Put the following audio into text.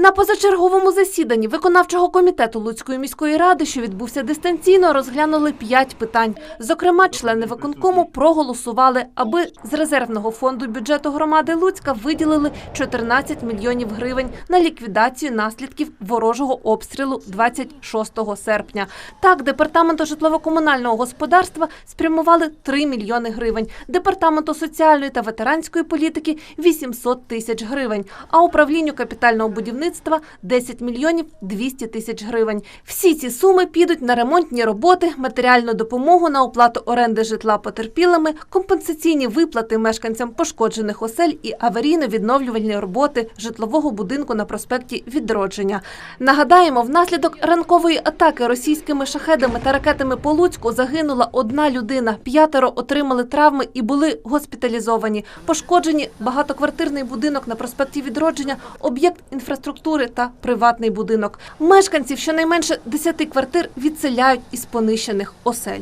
На позачерговому засіданні виконавчого комітету Луцької міської ради, що відбувся дистанційно, розглянули п'ять питань. Зокрема, члени виконкому проголосували, аби з резервного фонду бюджету громади Луцька виділили 14 мільйонів гривень на ліквідацію наслідків ворожого обстрілу 26 серпня. Так, департаменту житлово-комунального господарства спрямували 3 мільйони гривень, департаменту соціальної та ветеранської політики 800 тисяч гривень, а управлінню капітального будівництва 10 мільйонів 200 тисяч гривень. Всі ці суми підуть на ремонтні роботи, матеріальну допомогу на оплату оренди житла потерпілими, компенсаційні виплати мешканцям пошкоджених осель і аварійно-відновлювальні роботи житлового будинку на проспекті Відродження. Нагадаємо, внаслідок ранкової атаки російськими шахедами та ракетами по Луцьку загинула одна людина, п'ятеро отримали травми і були госпіталізовані. Пошкоджені багатоквартирний будинок на проспекті Відродження, об'єкт інфраструктури та приватний будинок. Мешканців щонайменше 10 квартир відселяють із понищених осель.